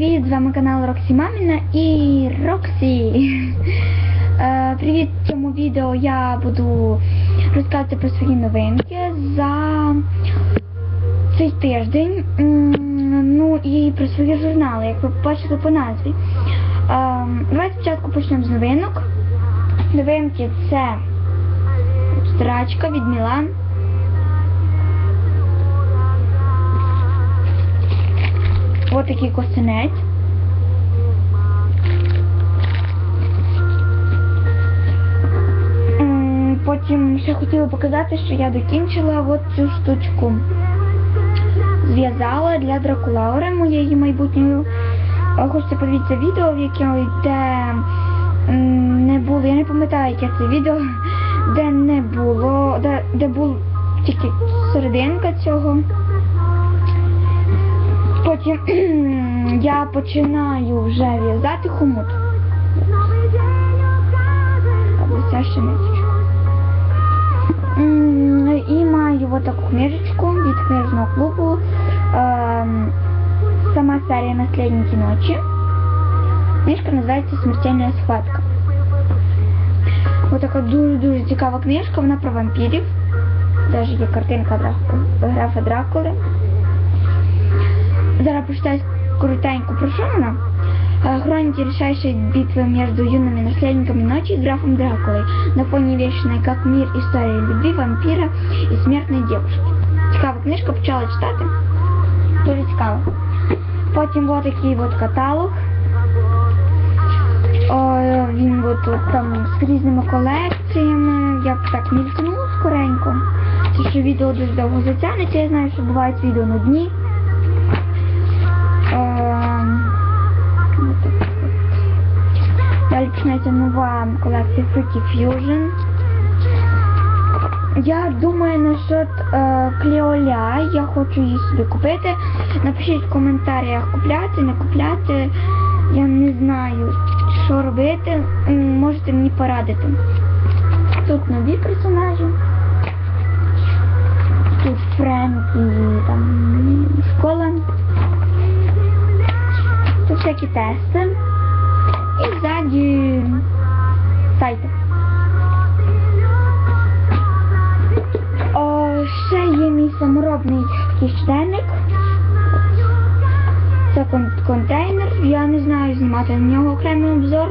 Привіт, з вами канал Роксі Маміна і Роксі. Е, Привіт, в цьому відео я буду розказувати про свої новинки за цей тиждень. Ну і про свої журнали, як ви побачили по назві. Е, Давайте спочатку почнемо з новинок. Новинки це страчка від Мілан. Ось такий косинець. Потім ще хотіла показати, що я докінчила от цю штучку. Зв'язала для Дракулаури моєї майбутньої. А Хочете подивитися відео, в яке де не було, я не пам'ятаю, яке це відео, де не було, де, де був тільки серединка цього. Потім я починаю вже в'язати хомут. Або ще. І маю от таку книжечку від книжного клубу. Ем, Сама серія Наслідники ночі. Книжка називається Смертельна схватка. Ось така дуже-дуже цікава книжка, вона про вампірів. Навіть є картинка графа Дракули. Зараз прочитаю коротенько про що вона. Э, Хроники решающей битвы между юными наследниками ночи и графом Дракулой на фоне вечной как мир истории любви, вампира и смертной девушки. Цікава книжка, почала читати. Дуже цікаво. Потім ось такий от каталог. О, він от тут там з різними колекціями. Я б так мількнула скоренько. Це що відео дуже довго затягнеться. Я знаю, що бувають відео на дні. Далі починається нова колекція Freaky Fusion. Я думаю насчет е, Клеоля, я хочу її собі купити. Напишіть в коментарях купляти, не купляти. Я не знаю, що робити. Можете мені порадити. Тут нові персонажі. Тут Френк і там школа. Тут всякі тести. І ззаді сайти. О, ще є мій саморобний такий щоденник. Це кон- контейнер. Я не знаю знімати на нього окремий обзор,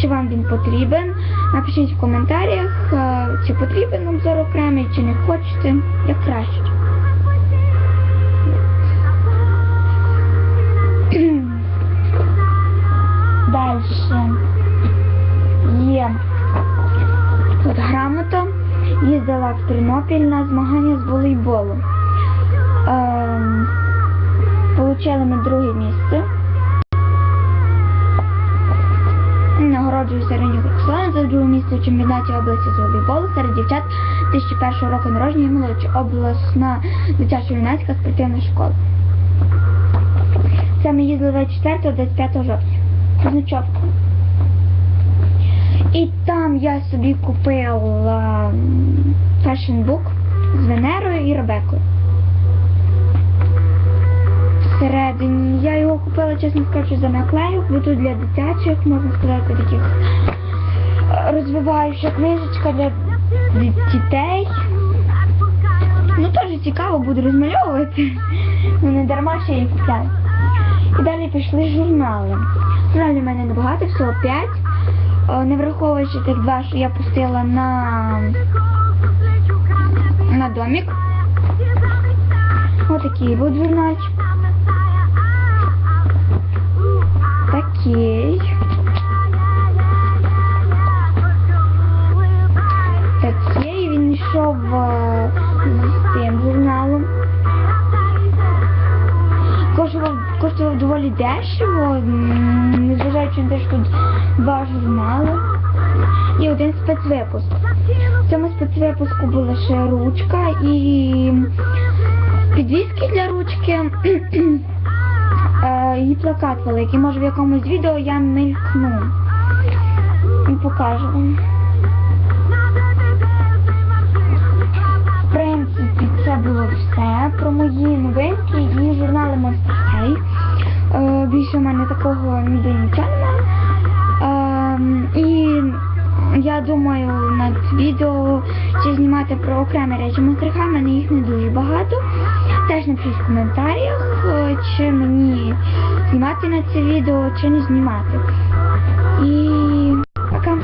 чи вам він потрібен. Напишіть в коментарях, е, чи потрібен обзор окремий, чи не хочете, як краще. Далі Тернопіль на змагання з волейболу. Ем, Получили ми друге місце. Нагороджую середнього Оксана за друге місце в чемпіонаті області з волейболу серед дівчат 2001 року народження і молодші обласна дитячо-юнацька спортивна школа. Ми їздили 24-25 жовтня. Значовку. І там я собі купила Book з Венерою і Ребекою. Всередині я його купила, чесно скажу, за наклейок, бо тут для дитячих, можна сказати, таких е, розвиваюча книжечка для дітей. Ну теж цікаво буде розмальовувати. Ну не дарма ще її купляю. І далі пішли журнали. Журналів в мене небагато, всього 5. Е, Не враховуючи тих два, що я пустила на, на домик. Отакий от журнальчик. Коштував, доволі дешево, незважаючи на те, що тут два журнали і один спецвипуск. В цьому спецвипуску була ще ручка і підвіски для ручки е, і плакат великий. Може в якомусь відео я мелькну і покажу вам. В принципі, це було все про мої новинки і журнали Monster High. Е, більше в мене такого ніде нічого немає. Ем, і я думаю над відео чи знімати про окремі речі монстриха, в мене їх не дуже багато. Теж напишіть в коментарях, е, чи мені знімати на це відео, чи не знімати. І пока.